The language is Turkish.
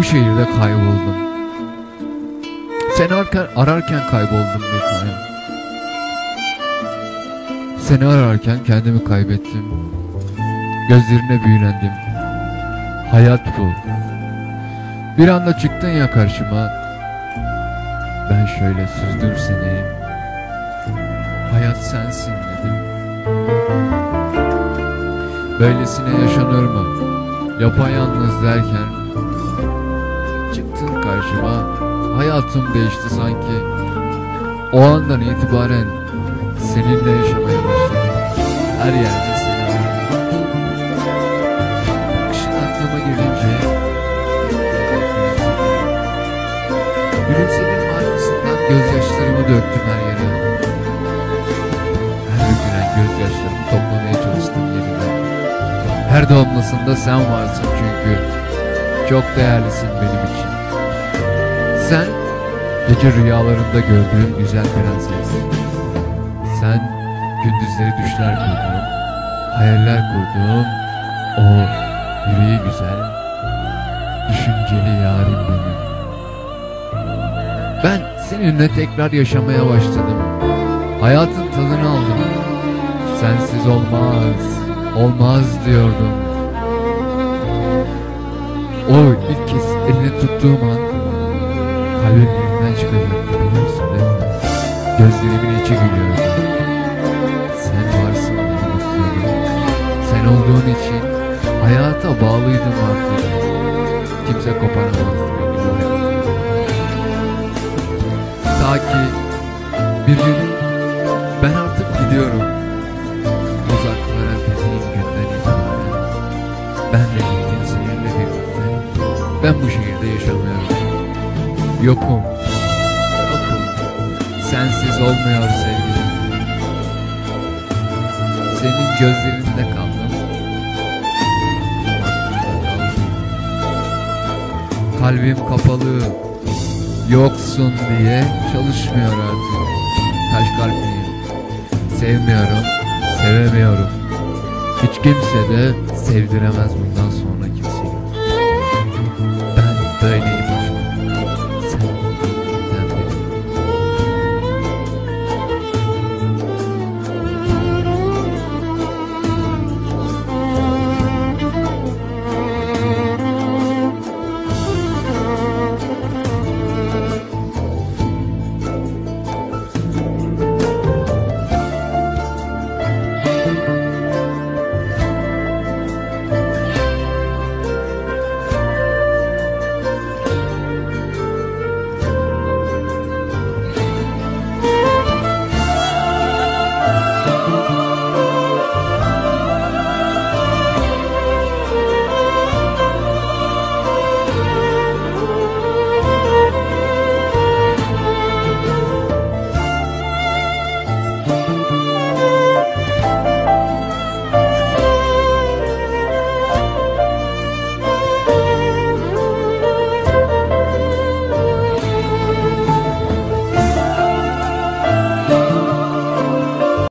bu şehirde kayboldum. Seni ararken, ararken kayboldum bir tanem. Seni ararken kendimi kaybettim. Gözlerine büyülendim. Hayat bu. Bir anda çıktın ya karşıma. Ben şöyle süzdüm seni. Hayat sensin dedim. Böylesine yaşanır mı? Yapayalnız derken karşıma. Hayatım değişti sanki. O andan itibaren seninle yaşamaya başladım. Her yerde seni aradım. Bakışın aklıma gelince Gülümsedim arkasından gözyaşlarımı döktüm her yere. Her dökülen gözyaşlarımı toplamaya çalıştım yeniden. Her damlasında sen varsın çünkü. Çok değerlisin benim için. Sen gece rüyalarımda gördüğüm güzel prenses. Sen gündüzleri düşler kurduğum, hayaller kurduğum o yüreği güzel, düşünceli yarim benim. Ben seninle tekrar yaşamaya başladım. Hayatın tadını aldım. Sensiz olmaz, olmaz diyordum. O ilk kez elini tuttuğum an kalbim yerinden çıkacaktı biliyorsun değil mi? Gözlerimin içi gülüyordu. Sen varsın diye mutluydum. Sen olduğun için hayata bağlıydım artık. Kimse koparamazdı beni bu hayattan. Ta ki bir gün ben artık gidiyorum. Uzaklara dediğim günden itibaren. Ben de gittim seninle birlikte. Ben bu şehirde yaşamıyorum. Yokum. Yokum. Sensiz olmuyor sevgilim. Senin gözlerinde kaldım. Kalbim kapalı. Yoksun diye çalışmıyor artık. Taş kalpliyim. Sevmiyorum, sevemiyorum. Hiç kimse de sevdiremez bundan sonra